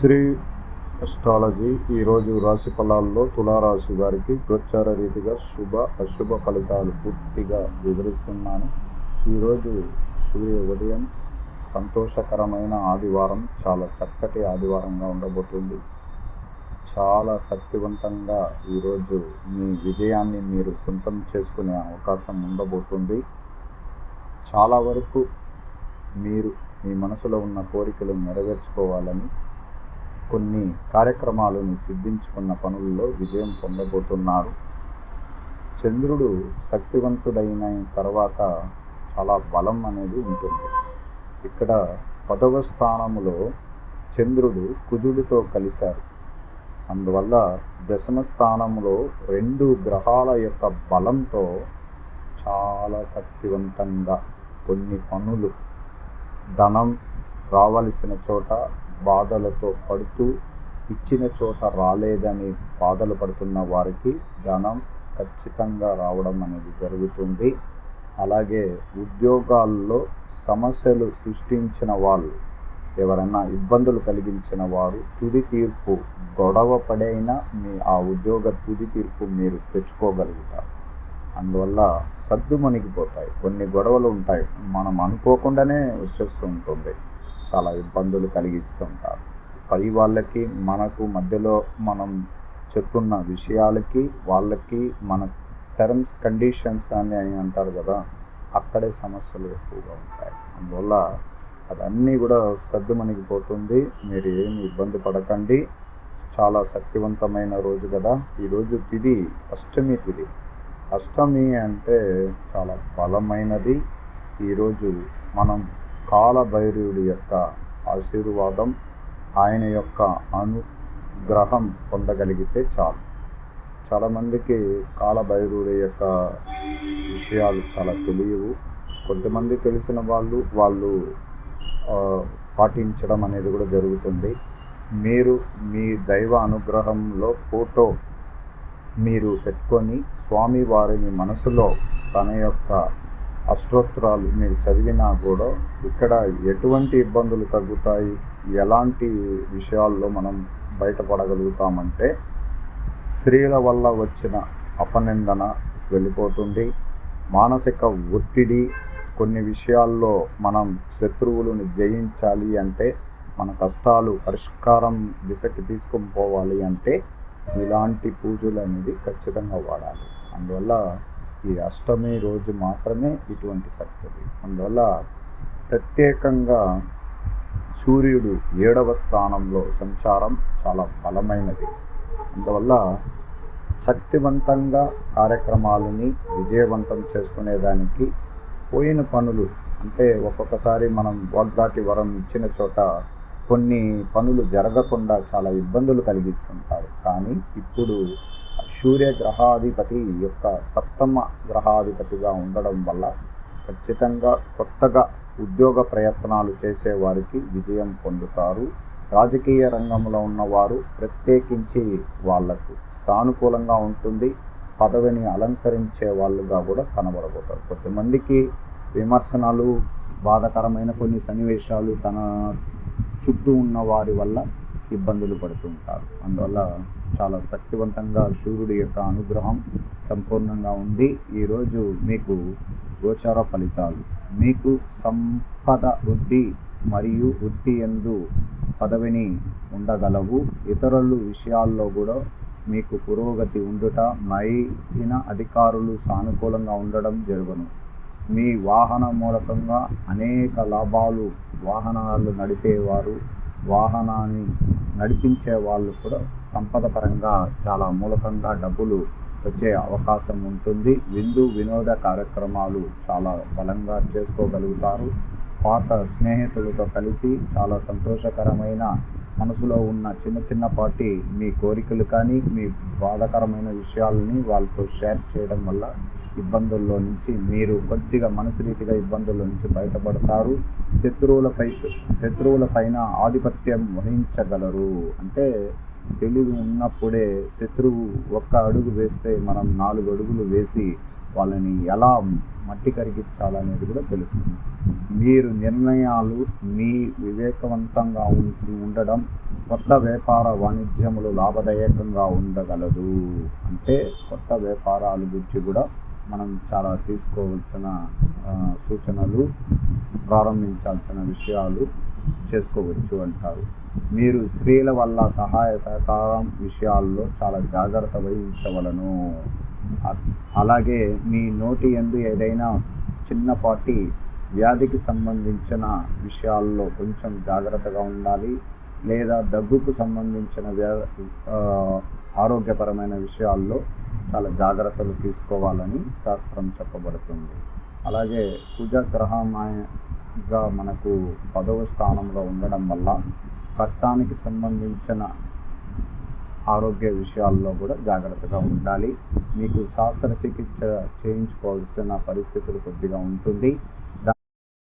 Shri astrology ఈరోజు రాశి ఫలాల్లో తులారాశి వారికి గోచార రీతిగా శుభ అశుభ ఫలితాలు పూర్తిగా వివరిస్తున్నాను. ఈరోజు సూర్య ఉదయం సంతోషకరమైన ఆదివారం చాలా చక్కటి ఆదివారంగా ఉండబోతుంది. చాలా శక్తివంతంగా ఈరోజు మీ విజయాన్ని మీరు సొంతం చేసుకునే అవకాశం ఉండబోతుంది. చాలా వరకు మీరు మీ మనసులో ఉన్న కోరికలు నెరవేర్చుకోవాలని కొన్ని కార్యక్రమాలను సిద్ధించుకున్న పనుల్లో విజయం పొందబోతున్నారు. చంద్రుడు శక్తివంతుడైన తర్వాత చాలా బలం అనేది ఉంటుంది. ఇక్కడ పదవ స్థానములో చంద్రుడు కుజుడితో కలిశారు. అందువల్ల దశమ స్థానంలో రెండు గ్రహాల యొక్క బలంతో చాలా శక్తివంతంగా కొన్ని పనులు ధనం రావలసిన చోట బాధలతో పడుతూ ఇచ్చిన చోట రాలేదని బాధలు పడుతున్న వారికి ధనం ఖచ్చితంగా రావడం అనేది జరుగుతుంది. అలాగే ఉద్యోగాల్లో సమస్యలు సృష్టించిన వాళ్ళు ఎవరైనా ఇబ్బందులు కలిగించిన వారు తుది తీర్పు గొడవ పడైనా మీ ఆ ఉద్యోగ తుది తీర్పు మీరు తెచ్చుకోగలుగుతారు. అందువల్ల సర్దుమణిగిపోతాయి కొన్ని గొడవలు ఉంటాయి. మనం అనుకోకుండానే వచ్చేస్తూ ఉంటుంది చాలా ఇబ్బందులు కలిగిస్తుంటారు. పై వాళ్ళకి మనకు మధ్యలో మనం చెప్తున్న విషయాలకి వాళ్ళకి మన టర్మ్స్ కండిషన్స్ అని అని అంటారు కదా అక్కడే సమస్యలు ఎక్కువగా ఉంటాయి. అందువల్ల అదన్నీ కూడా సర్దుమణిగిపోతుంది మీరు ఏమి ఇబ్బంది పడకండి. చాలా శక్తివంతమైన రోజు కదా. ఈరోజు తిది అష్టమి తిది. అష్టమి అంటే చాలా బలమైనది. ఈరోజు మనం కాలభైరవుడి యొక్క ఆశీర్వాదం ఆయన యొక్క అనుగ్రహం పొందగలిగితే చాలు. చాలామందికి కాలభైరవుడి యొక్క విషయాలు చాలా తెలియవు. కొంతమంది తెలిసిన వాళ్ళు వాళ్ళు పాటించడం అనేది కూడా జరుగుతుంది. మీరు మీ దైవ అనుగ్రహంలో ఫోటో మీరు పెట్టుకొని స్వామి వారిని మనసులో తన యొక్క అష్టోత్తరాలు మీరు చదివినా కూడా ఇక్కడ ఎటువంటి ఇబ్బందులు తగ్గుతాయి? ఎలాంటి విషయాల్లో మనం బయటపడగలుగుతామంటే స్త్రీల వల్ల వచ్చిన అపనిందన వెళ్ళిపోతుంది. మానసిక ఒత్తిడి కొన్ని విషయాల్లో మనం శత్రువులను జయించాలి అంటే మన కష్టాలు పరిష్కారం దిశకి తీసుకుని పోవాలి అంటే ఇలాంటి పూజలు అనేది ఖచ్చితంగా వాడాలి. అందువల్ల ఈ అష్టమి రోజు మాత్రమే ఇటువంటి శక్తి అందువల్ల ప్రత్యేకంగా సూర్యుడు ఏడవ స్థానంలో సంచారం చాలా బలమైనది. అందువల్ల శక్తివంతంగా కార్యక్రమాలని విజయవంతం చేసుకునేదానికి పోయిన పనులు అంటే ఒక్కొక్కసారి మనం వాగ్దాటి వరం ఇచ్చిన చోట కొన్ని పనులు జరగకుండా చాలా ఇబ్బందులు కలిగిస్తుంటారు. కానీ ఇప్పుడు సూర్య గ్రహాధిపతి యొక్క సప్తమ గ్రహాధిపతిగా ఉండడం వల్ల ఖచ్చితంగా కొత్తగా ఉద్యోగ ప్రయత్నాలు చేసేవారికి విజయం పొందుతారు. రాజకీయ రంగంలో ఉన్నవారు ప్రత్యేకించి వాళ్ళకు సానుకూలంగా ఉంటుంది. పదవిని అలంకరించే వాళ్ళుగా కూడా కనబడబోతారు. కొంతమందికి విమర్శనాలు బాధకరమైన కొన్ని సన్నివేశాలు తన చుట్టూ ఉన్న వారి వల్ల ఇబ్బందులు పడుతుంటారు. అందువల్ల చాలా శక్తివంతంగా సూర్యుడి యొక్క అనుగ్రహం సంపూర్ణంగా ఉంది. ఈరోజు మీకు గోచార ఫలితాలు. మీకు సంపద వృద్ధి మరియు వృత్తి ఎందు పదవిని ఉండగలవు. ఇతరులు విషయాల్లో కూడా మీకు పురోగతి ఉండుట మైన అధికారులు సానుకూలంగా ఉండడం జరుగును. మీ వాహన మూలకంగా అనేక లాభాలు వాహనాలు నడిపేవారు వాహనాన్ని నడిపించే వాళ్ళు కూడా సంపద పరంగా చాలా మూలకంగా డబ్బులు వచ్చే అవకాశం ఉంటుంది. విందు వినోద కార్యక్రమాలు చాలా బలంగా చేసుకోగలుగుతారు. పాత స్నేహితులతో కలిసి చాలా సంతోషకరమైన మనసులో ఉన్న చిన్న చిన్నపాటి మీ కోరికలు కానీ మీ బాధకరమైన విషయాలని వాళ్ళతో షేర్ చేయడం వల్ల ఇబ్బందుల్లో నుంచి మీరు కొద్దిగా మనసు రీతిగా ఇబ్బందుల నుంచి బయటపడతారు. శత్రువులపై శత్రువులపైన ఆధిపత్యం వహించగలరు. అంటే తెలివి ఉన్నప్పుడే శత్రువు ఒక్క అడుగు వేస్తే మనం నాలుగు అడుగులు వేసి వాళ్ళని ఎలా మట్టి కరిగించాలనేది కూడా తెలుస్తుంది. మీరు నిర్ణయాలు మీ వివేకవంతంగా ఉం- ఉండడం కొత్త వ్యాపార వాణిజ్యములు లాభదాయకంగా ఉండగలదు. అంటే కొత్త వ్యాపారాల గురించి కూడా మనం చాలా తీసుకోవాల్సిన సూచనలు ప్రారంభించాల్సిన విషయాలు చేసుకోవచ్చు అంటారు. మీరు స్త్రీల వల్ల సహాయ సహకారం విషయాల్లో చాలా జాగ్రత్త వహించవలను. అలాగే మీ నోటి ఎందు ఏదైనా చిన్నపాటి వ్యాధికి సంబంధించిన విషయాల్లో కొంచెం జాగ్రత్తగా ఉండాలి. లేదా దగ్గుకు సంబంధించిన వ్యా ఆరోగ్యపరమైన విషయాల్లో చాలా జాగ్రత్తలు తీసుకోవాలని శాస్త్రం చెప్పబడుతుంది. అలాగే కుజగ్రహంగా మనకు పదవ స్థానంలో ఉండడం వల్ల రక్తానికి సంబంధించిన ఆరోగ్య విషయాల్లో కూడా జాగ్రత్తగా ఉండాలి. మీకు శాస్త్రచికిత్స చేయించుకోవాల్సిన పరిస్థితులు కొద్దిగా ఉంటుంది.